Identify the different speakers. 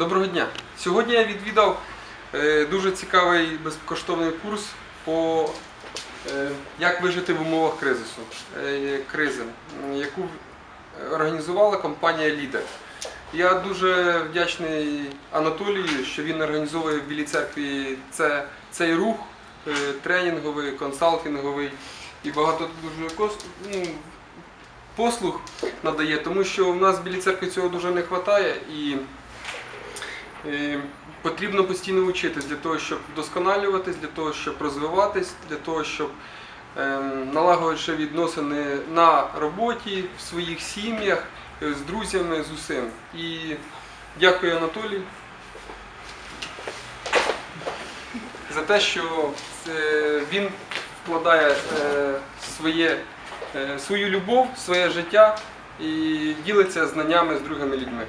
Speaker 1: Доброго дня. Сьогодні я відвідав е, дуже цікавий безкоштовний курс по е, як вижити в умовах кризису, е, кризи, яку організувала компанія Лідер. Я дуже вдячний Анатолію, що він організовує в Білій церкві це, цей рух тренінговий, консалтинговий і багато дуже ну, послуг надає, тому що в нас в Білій церкві цього дуже не вистачає і потрібно постійно вчитись для того, щоб вдосконалюватись, для того, щоб розвиватись, для того, щоб ем, налагодити відносини на роботі, в своїх сім'ях, е, з друзями, з усім. І дякую Анатолій за те, що е, він вкладає е, своє, е, свою любов, своє життя і ділиться знаннями з другими людьми.